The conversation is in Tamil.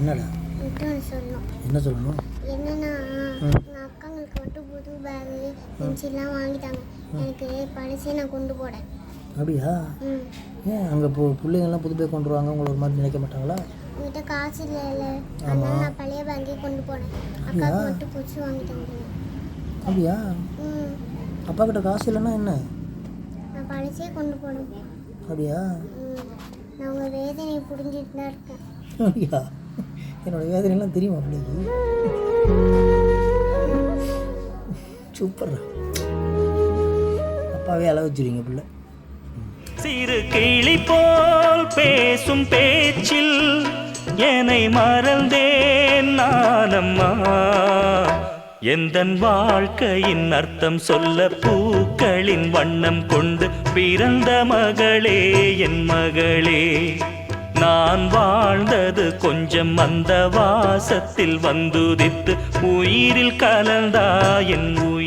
என்னடா? என்ன சொல்லணும்? என்னன்னா அக்காங்களுக்கு மட்டும் புது பேகு பென்சில்லாம் வாங்கிட்டாங்க. எனக்கு பழசே நான் கொண்டு போனேன் அப்படியா? ஏன் அங்கே இப்போ பிள்ளைங்கள்லாம் புது பேக் கொண்டு வருவாங்க? உங்களை ஒரு மாதிரி நினைக்க மாட்டாங்களா? உங்ககிட்ட காசு இல்லைல்ல அதனால நான் பழைய பேங்கே கொண்டு போனேன் அக்காவுக்கு மட்டும் புதுசு வாங்கிட்டாங்க அப்படியா? அப்பா கிட்ட காசு இல்லைன்னா என்ன? நான் பழசே கொண்டு போனேன் அப்படியா? நான் உங்கள் வேதனையை புரிஞ்சுட்டு தான் இருக்கேன். அப்படியா? என்னோடய வேதனைலாம் தெரியும் பிள்ளைக்கு சூப்பர்ரா. அப்பாவே அளவு வச்சுருவீங்க பிள்ளை. சிறு கிளி போல் பேசும் பேச்சில் என்னை மறந்தேன் நானம்மா. எந்த வாழ்க்கையின் அர்த்தம் சொல்ல பூக்களின் வண்ணம் கொண்டு பிறந்த மகளே என் மகளே. நான் வாழ்ந்த வாழ்ந்தது கொஞ்சம் அந்த வாசத்தில் வந்துதித்து உயிரில் கலந்தா என் உயிர்